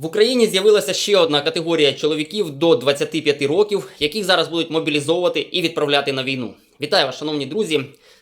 В Україні з'явилася ще одна категорія чоловіків до 25 років, яких зараз будуть мобілізовувати і відправляти на війну. Вітаю вас, шановні друзі.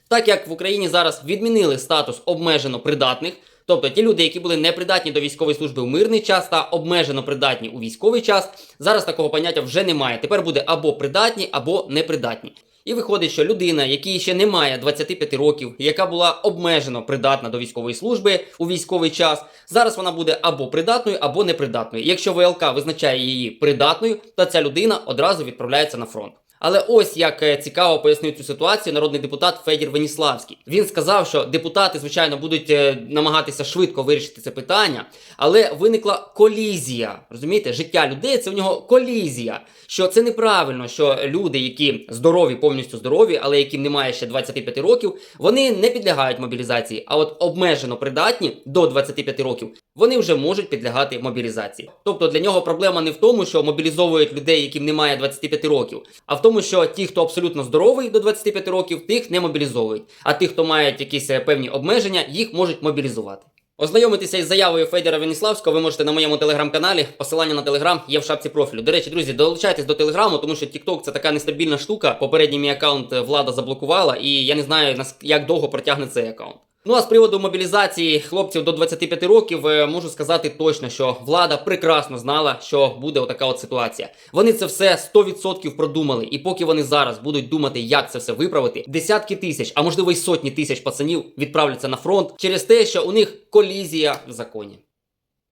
Так як в Україні зараз відмінили статус обмежено придатних, тобто ті люди, які були непридатні до військової служби в мирний час та обмежено придатні у військовий час, зараз такого поняття вже немає. Тепер буде або придатні, або непридатні. І виходить, що людина, якій ще немає 25 років, яка була обмежено придатна до військової служби у військовий час, зараз вона буде або придатною, або непридатною. Якщо ВЛК визначає її придатною, то ця людина одразу відправляється на фронт. Але ось як е, цікаво пояснив цю ситуацію народний депутат Федір Веніславський. Він сказав, що депутати, звичайно, будуть е, намагатися швидко вирішити це питання, але виникла колізія. Розумієте, життя людей це в нього колізія. Що це неправильно, що люди, які здорові, повністю здорові, але яким немає ще 25 років, вони не підлягають мобілізації. А от обмежено придатні до 25 років, вони вже можуть підлягати мобілізації. Тобто для нього проблема не в тому, що мобілізовують людей, яким немає 25 років, а в тому, що ті, хто абсолютно здоровий до 25 років, тих не мобілізовують. А ті, хто мають якісь е, певні обмеження, їх можуть мобілізувати. Ознайомитися із заявою Федора Веніславського ви можете на моєму телеграм-каналі. Посилання на телеграм є в шапці профілю. До речі, друзі, долучайтесь до телеграму, тому що TikTok це така нестабільна штука. Попередній мій аккаунт е, влада заблокувала, і я не знаю як довго протягне цей аккаунт. Ну а з приводу мобілізації хлопців до 25 років е, можу сказати точно, що влада прекрасно знала, що буде отака от ситуація. Вони це все 100% продумали, і поки вони зараз будуть думати, як це все виправити, десятки тисяч, а можливо й сотні тисяч пацанів відправляться на фронт через те, що у них колізія в законі.